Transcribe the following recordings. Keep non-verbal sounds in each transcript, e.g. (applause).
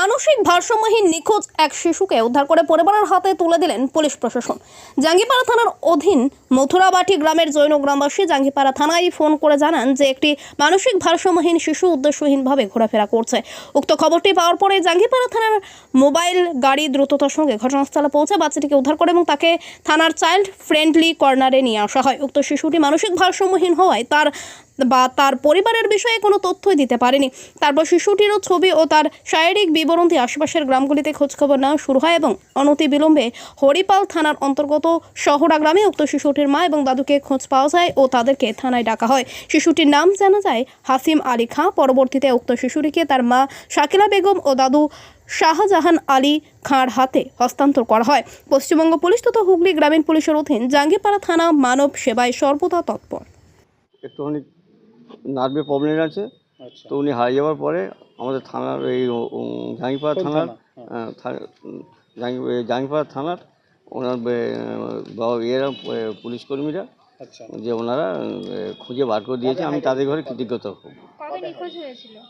মানসিক ভারসাম্যহীন নিখোঁজ এক শিশুকে উদ্ধার করে পরিবারের হাতে তুলে দিলেন পুলিশ প্রশাসন। জাঙ্গিপাড়া থানার অধীন মথুরাবাটি গ্রামের জৈন গ্রামবাসী জাঙ্গিপাড়া থানায় ফোন করে জানান যে একটি মানসিক ভারসাম্যহীন শিশু উদ্দেশ্যহীনভাবে ঘোরাফেরা করছে। উক্ত খবরটি পাওয়ার পরে জাঙ্গিপাড়া থানার মোবাইল গাড়ি দ্রুততার সঙ্গে ঘটনাস্থলে পৌঁছে বাচ্চাটিকে উদ্ধার করে এবং তাকে থানার চাইল্ড ফ্রেন্ডলি কর্নারে নিয়ে আসা হয়। উক্ত শিশুটি মানসিক ভারসাম্যহীন হওয়ায় তার বা তার পরিবারের বিষয়ে কোনো তথ্যই দিতে পারেনি। তারপর শিশুটিরও ছবি ও তার শারীরিক বিবরণ দিয়ে আশেপাশের গ্রামগুলিতে খোঁজখবর নেওয়া শুরু হয় এবং অনতি বিলম্বে হরিপাল থানার অন্তর্গত শহরা গ্রামে উক্ত শিশুটির মা এবং দাদুকে খোঁজ পাওয়া যায় ও তাদেরকে থানায় ডাকা হয়। শিশুটির নাম জানা যায় হাসিম আলী খাঁ। পরবর্তীতে উক্ত শিশুটিকে তার মা শাকিলা বেগম ও দাদু শাহজাহান আলী খাঁর হাতে হস্তান্তর করা হয়। পশ্চিমবঙ্গ পুলিশ তথা হুগলি গ্রামীণ পুলিশের অধীন জাঙ্গিপাড়া থানা মানব সেবায় সর্বদা তৎপর। নার্ভে প্রবলেম আছে। আচ্ছা। তো উনি হারিয়ে যাওয়ার পরে আমাদের থানার এই কোন থানার থানা? হ্যাঁ। এই জাঙ্গিপাড়া থানার ওনার বে- বাবা ইয়েরা এ, পুলিশ কর্মীরা আচ্ছা। যে ওনারা খুঁজে বার করে দিয়েছে। আমি তাদের ঘরে কৃতজ্ঞতা খুব। কবে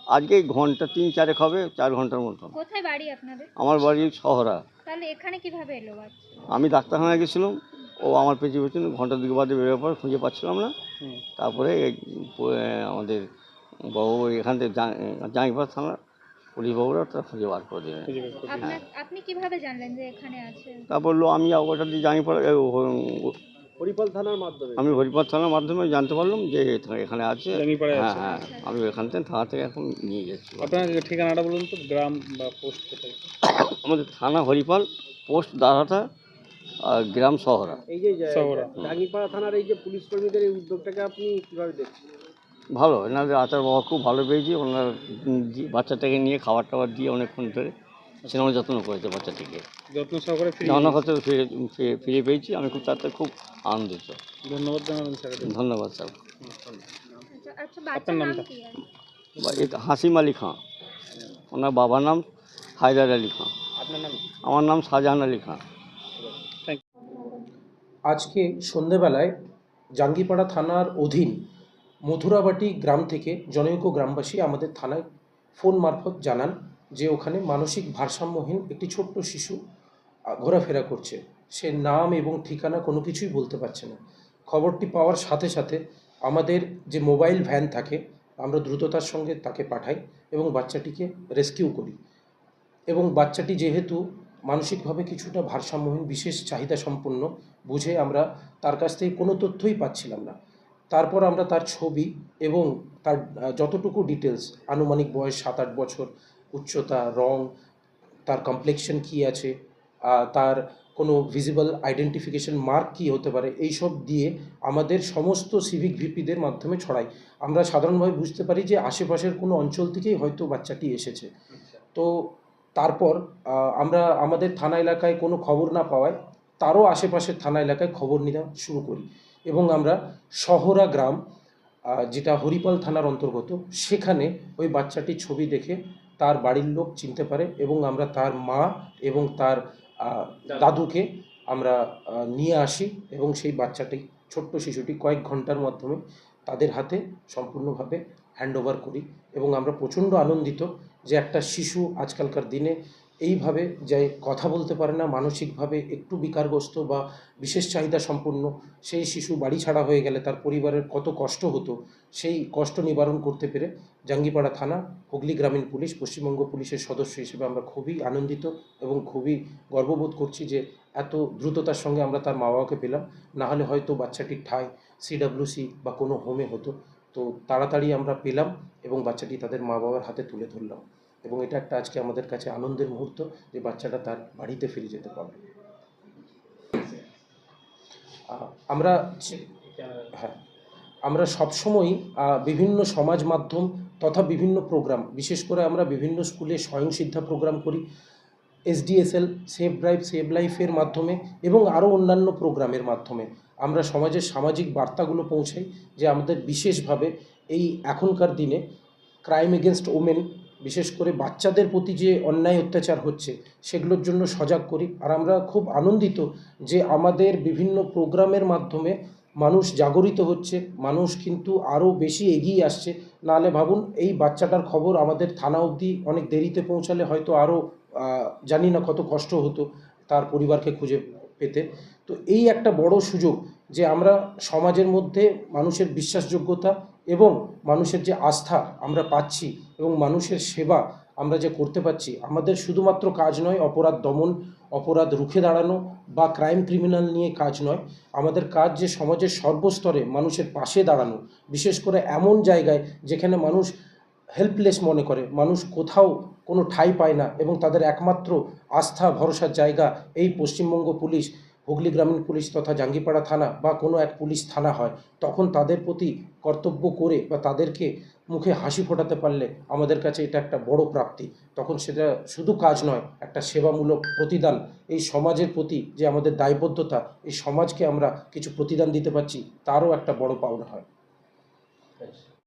আজকে ঘণ্টা তিন চারেক হবে চার ঘণ্টার মতো কোথায় বাড়ি আপনাদের? আমার বাড়ি শহরা তাহলে এখানে কীভাবে এলো বাচ্চা? আমি ডাক্তারখানায় গেছিলাম। ও আমার পেছনে পেছনে ঘণ্টা দুই বাদে বেরোবার পর খুঁজে পাচ্ছিলাম না। তারপরে আমাদের বাবু এখান থেকে জাঙ্গিপাড়া থানার পুলিশ বাবুরা তারা খুঁজে বার করে আপনার আপনি কীভাবে জানলেন যে এখানে আছে তা বলল আমি ওটা দিয়ে জাঙ্গিপাড়া হরিপাল থানার মাধ্যমে? আমি হরিপাদ থানার মাধ্যমে জানতে পারলাম যে এখানে- আছে। হ্যাঁ হ্যাঁ আমি এখান থেকে থানা থেকে এখন নিয়ে গেছি। আপনার ঠিকানাটা বলুন তো গ্রাম বা পোস্ট কোথায়? (coughs) আমাদের থানা হরিপাল পোস্ট আর গ্রাম শহরা। এই যে শহরা। ডাঙ্গিপাড়া থানার এই যে পুলিশ কর্মীদের এই উদ্যোগটাকে আপনি কীভাবে দেখছেন? ভালো এনাদের আচার বাবা খুব ভালো পেয়েছি। ওনার বাচ্চাটাকে নিয়ে খাবার টাবার দিয়ে অনেকক্ষণ ধরে সেরকম যত্ন করেছে বাচ্চাটিকে। যত্ন সহকারে ফিরে জানা ফিরে ফিরে- পেয়েছি। আমি খুব তাতে খুব আনন্দিত। ধন্যবাদ জানাবেন স্যার। ধন্যবাদ স্যার। আচ্ছা আচ্ছা নাম নামটা? কি? আছে? বা- এটা হাসিম আলী খাঁ। ওনার বাবার নাম হায়দার আলী খাঁ। আপনার নাম আমার নাম শাহজাহান আলী খাঁ। আজকে সন্ধেবেলায় জাঙ্গিপাড়া থানার অধীন মধুরাবাটি গ্রাম থেকে জনৈক গ্রামবাসী আমাদের থানায় ফোন মারফত জানান যে ওখানে মানসিক ভারসাম্যহীন একটি ছোট্ট শিশু ঘোরাফেরা করছে। সে নাম এবং ঠিকানা কোনো কিছুই বলতে পারছে না। খবরটি পাওয়ার সাথে সাথে আমাদের যে মোবাইল ভ্যান থাকে, আমরা দ্রুততার সঙ্গে তাকে পাঠাই এবং বাচ্চাটিকে রেস্কিউ করি। এবং বাচ্চাটি যেহেতু মানসিকভাবে কিছুটা ভারসাম্যহীন বিশেষ চাহিদা সম্পন্ন বুঝে আমরা তার কাছ থেকে কোনো তথ্যই পাচ্ছিলাম না। তারপর আমরা তার ছবি এবং তার যতটুকু ডিটেলস আনুমানিক বয়স সাত আট বছর উচ্চতা রং তার কমপ্লেকশন কী আছে তার কোনো ভিজিবল আইডেন্টিফিকেশন মার্ক কী হতে পারে এইসব দিয়ে আমাদের সমস্ত সিভিক ভিপিদের মাধ্যমে ছড়াই। আমরা সাধারণভাবে বুঝতে পারি যে আশেপাশের কোনো অঞ্চল থেকেই হয়তো বাচ্চাটি এসেছে। তো তারপর আমরা আমাদের থানা এলাকায় কোনো খবর না পাওয়ায় তারও আশেপাশের থানা এলাকায় খবর নেওয়া শুরু করি এবং আমরা শহরা গ্রাম যেটা হরিপাল থানার অন্তর্গত সেখানে ওই বাচ্চাটির ছবি দেখে তার বাড়ির লোক চিনতে পারে এবং আমরা তার মা এবং তার দাদুকে আমরা নিয়ে আসি এবং সেই বাচ্চাটি ছোট্ট শিশুটি কয়েক ঘণ্টার মাধ্যমে তাদের হাতে সম্পূর্ণভাবে হ্যান্ড ওভার করি এবং আমরা প্রচণ্ড আনন্দিত যে একটা শিশু আজকালকার দিনে এইভাবে যে কথা বলতে পারে না, মানসিকভাবে একটু বিকারগ্রস্ত বা বিশেষ চাহিদা সম্পন্ন। সেই শিশু বাড়ি ছাড়া হয়ে গেলে তার পরিবারের কত কষ্ট হতো, সেই কষ্ট নিবারণ করতে পেরে জাঙ্গিপাড়া থানা, হুগলি গ্রামীণ পুলিশ, পশ্চিমবঙ্গ পুলিশের সদস্য হিসেবে আমরা খুবই আনন্দিত এবং খুবই গর্ববোধ করছি যে এত দ্রুততার সঙ্গে আমরা তার মা বাবাকে পেলাম নাহলে হয়তো বাচ্চাটির ঠাঁই সিডাব্লিউসি বা কোনো হোমে হতো। তো তাড়াতাড়ি আমরা পেলাম এবং বাচ্চাটি তাদের মা বাবার হাতে তুলে ধরলাম এবং এটা একটা আজকে আমাদের কাছে আনন্দের মুহূর্ত যে বাচ্চাটা তার বাড়িতে ফিরে যেতে পারবে। আমরা হ্যাঁ আমরা সবসময়ই বিভিন্ন সমাজ মাধ্যম তথা বিভিন্ন প্রোগ্রাম, বিশেষ করে আমরা বিভিন্ন স্কুলে স্বয়ংসিদ্ধা প্রোগ্রাম করি এসডিএসএল সেভ ড্রাইভ, সেভ লাইফের মাধ্যমে এবং আরও অন্যান্য প্রোগ্রামের মাধ্যমে। আমরা সমাজের সামাজিক বার্তাগুলো পৌঁছাই যে আমাদের বিশেষভাবে এই এখনকার দিনে ক্রাইম এগেনস্ট ওমেন বিশেষ করে বাচ্চাদের প্রতি যে অন্যায় অত্যাচার হচ্ছে, সেগুলোর জন্য সজাগ করি। আর আমরা খুব আনন্দিত যে আমাদের বিভিন্ন প্রোগ্রামের মাধ্যমে মানুষ জাগরিত হচ্ছে, মানুষ কিন্তু আরও বেশি এগিয়ে আসছে। নাহলে ভাবুন, এই বাচ্চাটার খবর আমাদের থানা অবধি অনেক দেরিতে পৌঁছালে হয়তো আরও জানি না কত কষ্ট হতো তার পরিবারকে খুঁজে। পেতে। তো এই একটা বড় সুযোগ যে আমরা সমাজের মধ্যে মানুষের বিশ্বাসযোগ্যতা এবং মানুষের যে আস্থা আমরা পাচ্ছি এবং মানুষের সেবা আমরা যে করতে পারছি, আমাদের শুধুমাত্র কাজ নয় অপরাধ দমন, অপরাধ রুখে দাঁড়ানো বা ক্রাইম ক্রিমিনাল নিয়ে কাজ নয়, আমাদের কাজ যে সমাজের সর্বস্তরে মানুষের পাশে দাঁড়ানো, বিশেষ করে এমন জায়গায় যেখানে মানুষ হেল্পলেস মনে করে, মানুষ কোথাও কোনো ঠাঁই পায় না এবং তাদের একমাত্র আস্থা, ভরসার জায়গা এই পশ্চিমবঙ্গ পুলিশ, হুগলি গ্রামীণ পুলিশ তথা জাঙ্গিপাড়া থানা বা কোনো এক পুলিশ থানা হয়। তখন তাদের প্রতি কর্তব্য করে বা তাদেরকে মুখে হাসি ফোটাতে পারলে আমাদের কাছে এটা একটা বড় প্রাপ্তি। তখন সেটা শুধু কাজ নয়, একটা সেবামূলক প্রতিদান। এই সমাজের প্রতি যে আমাদের দায়বদ্ধতা, এই সমাজকে আমরা কিছু প্রতিদান দিতে পারছি, তারও একটা বড় পাওনা হয়।